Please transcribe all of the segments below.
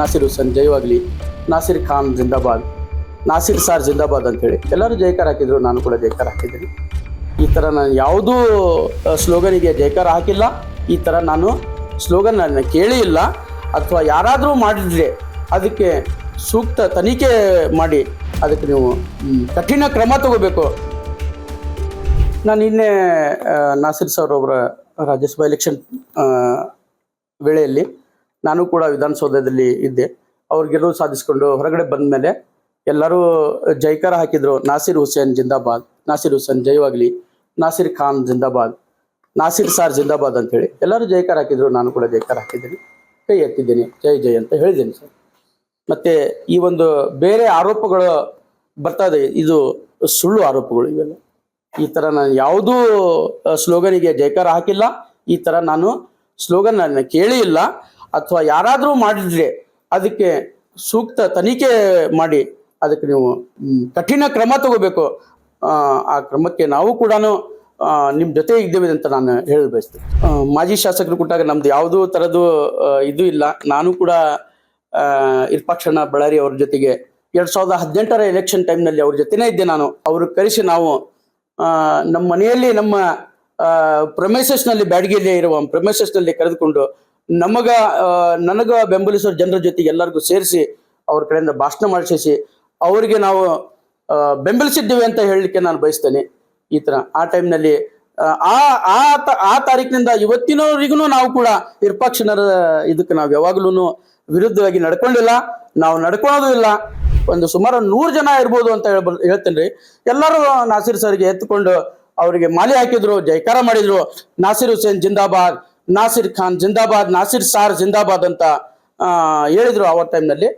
ನಾಸಿರ್ ಹುಸೇನ್ ಜೈವಾಗ್ಲಿ ನಾಸಿರ್ ಖಾನ್ ಜಿಂದಾಬಾದ್. ನಾಸಿರ್ ಸಾರ್ ಜಿಂದಾಬಾದ್ ಅಂತೇಳಿ. ಎಲ್ಲರೂ ಜೈಕಾರ ಹಾಕಿದ್ರು, ನಾನು ಕೂಡ ಜೈಕಾರ ಹಾಕಿದ್ದೀನಿ. ಈ ಥರ ನಾನು ಯಾವುದೂ ಸ್ಲೋಗನಿಗೆ ಜೈಕಾರ ಹಾಕಿಲ್ಲ. ಈ ಥರ ನಾನು ಸ್ಲೋಗನ್ ನಾನು ಕೇಳಿ ಇಲ್ಲ. ಅಥವಾ ಯಾರಾದರೂ ಮಾಡಿದ್ರೆ ಅದಕ್ಕೆ ಸೂಕ್ತ ತನಿಖೆ ಮಾಡಿ, ಅದಕ್ಕೆ ನೀವು ಕಠಿಣ ಕ್ರಮ ತಗೋಬೇಕು. ನಾನು ನಿನ್ನೆ ನಾಸಿರ್ ಸರ್ ಅವರ ರಾಜ್ಯಸಭಾ ಎಲೆಕ್ಷನ್ ವೇಳೆಯಲ್ಲಿ ನಾನು ಕೂಡ ವಿಧಾನಸೌಧದಲ್ಲಿ ಇದ್ದೆ. ಅವ್ರು ಗೆಲುವು ಸಾಧಿಸಿಕೊಂಡು ಹೊರಗಡೆ ಬಂದ ಮೇಲೆ ಎಲ್ಲರೂ ಜೈಕಾರ ಹಾಕಿದ್ರು. ನಾಸಿರ್ ಹುಸೇನ್ ಜಿಂದಾಬಾದ್, ನಾಸಿರ್ ಹುಸೇನ್ ಜೈವಾಗ್ಲಿ ನಾಸಿರ್ ಖಾನ್ ಜಿಂದಾಬಾದ್, ನಾಸಿರ್ ಸಾರ್ ಜಿಂದಾಬಾದ್ ಅಂತೇಳಿ ಎಲ್ಲರೂ ಜೈಕಾರ ಹಾಕಿದ್ರು. ನಾನು ಕೂಡ ಜೈಕಾರ ಹಾಕಿದ್ದೀನಿ. ಕೈ ಎತ್ತಿದ್ದೀನಿ. ಜೈ ಜೈ ಅಂತ ಹೇಳಿದ್ದೀನಿ ಸರ್. ಮತ್ತೆ ಈ ಒಂದು ಬೇರೆ ಆರೋಪಗಳು ಬರ್ತಾ ಇದೆ. ಇದು ಸುಳ್ಳು ಆರೋಪಗಳು ಇವೆಲ್ಲ. ಈ ಥರ ನಾನು ಯಾವುದೂ ಸ್ಲೋಗನಿಗೆ ಜೈಕಾರ ಹಾಕಿಲ್ಲ. ಈ ಥರ ನಾನು ಸ್ಲೋಗನ್ ನಾನು ಕೇಳಿ ಇಲ್ಲ. ಅಥವಾ ಯಾರಾದರೂ ಮಾಡಿದ್ರೆ ಅದಕ್ಕೆ ಸೂಕ್ತ ತನಿಖೆ ಮಾಡಿ ಅದಕ್ಕೆ ನೀವು ಕಠಿಣ ಕ್ರಮ ತಗೋಬೇಕು. ಆ, ಕ್ರಮಕ್ಕೆ ನಾವು ಕೂಡ ನಿಮ್ಮ ಜೊತೆ ಇದ್ದೇವೆ ಅಂತ ನಾನು ಹೇಳಿ ಬಯಸ್ತೇನೆ. ಮಾಜಿ ಶಾಸಕರು ಕೊಟ್ಟಾಗ ನಮ್ದು ಯಾವುದೂ ಥರದ್ದು ಇದು ಇಲ್ಲ. ನಾನು ಕೂಡ ಇರ್ಪಾಕ್ಷಣ ಬಳ್ಳಾರಿ ಅವ್ರ ಜೊತೆಗೆ ಎರಡು ಸಾವಿರದ ಹದಿನೆಂಟರ ಎಲೆಕ್ಷನ್ ಟೈಮ್ನಲ್ಲಿ ಅವ್ರ ಜೊತೆನೇ ಇದ್ದೆ ನಾನು. ಅವರು ಕರೆಸಿ ನಾವು ನಮ್ಮ ಮನೆಯಲ್ಲಿ ನಮ್ಮ ಪ್ರಮೇಸಸ್ನಲ್ಲಿ ಬ್ಯಾಡಗಿಯಲ್ಲಿ ಇರುವ ಪ್ರಮೇಸಸ್ನಲ್ಲಿ ಕರೆದುಕೊಂಡು ನಮಗ ನನಗ ಬೆಂಬಲಿಸೋ ಜನರ ಜೊತೆಗೆ ಎಲ್ಲರಿಗೂ ಸೇರಿಸಿ ಅವ್ರ ಕಡೆಯಿಂದ ಭಾಷಣ ಮಾಡಿಸಿ ಅವರಿಗೆ ನಾವು ಬೆಂಬಲಿಸಿದ್ದೇವೆ ಅಂತ ಹೇಳಲಿಕ್ಕೆ ನಾನು ಬಯಸ್ತೇನೆ ಈ ತರ. ಆ ಟೈಮ್ನಲ್ಲಿ ಆ ಆ ಆ ತಾರೀಕಿನಿಂದ ಇವತ್ತಿನವರಿಗೂ ನಾವು ಕೂಡ ವಿರೂಪಾಕ್ಷಣರ ಇದಕ್ಕೆ ನಾವು ಯಾವಾಗಲೂ ವಿರುದ್ಧವಾಗಿ ನಡ್ಕೊಂಡಿಲ್ಲ. ನಾವು ನಡ್ಕೊಳ್ಳೋದು ಇಲ್ಲ. ಒಂದು ಸುಮಾರು ನೂರು ಜನ ಇರ್ಬೋದು ಅಂತ ಹೇಳ್ಬ ಹೇಳ್ತೇನೆ ರೀ ಎಲ್ಲರೂ ನಾಸಿರ್ ಸರ್ಗೆ ಎತ್ಕೊಂಡು ಅವರಿಗೆ ಮಾಲೆ ಹಾಕಿದ್ರು ಜೈಕಾರ ಮಾಡಿದ್ರು. ನಾಸಿರ್ ಹುಸೇನ್ ಜಿಂದಾಬಾದ್, ನಾಸಿರ್ ಖಾನ್ ಜಿಂದಾಬಾದ್, ನಾಸಿರ್ ಸಾರ್ ಜಿಂದಾಬಾದ್ ಅಂತ ಹೇಳಿದ್ರು ಆ ಟೈಮ್ನಲ್ಲಿ?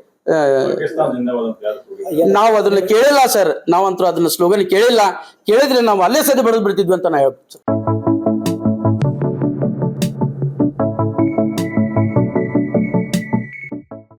ನಾವು ಅದನ್ನ ಕೇಳಿಲ್ಲ ಸರ್. ನಾವಂತೂ ಅದನ್ನ ಸ್ಲೋಗನ್ ಕೇಳಿಲ್ಲ. ಕೇಳಿದ್ರೆ ನಾವು ಅಲ್ಲೇ ಸದಿ ಬರೆದು ಬಿಡ್ತಿದ್ವಿ ಅಂತ ನಾ ಹೇಳ್ತೀನಿ ಸರ್.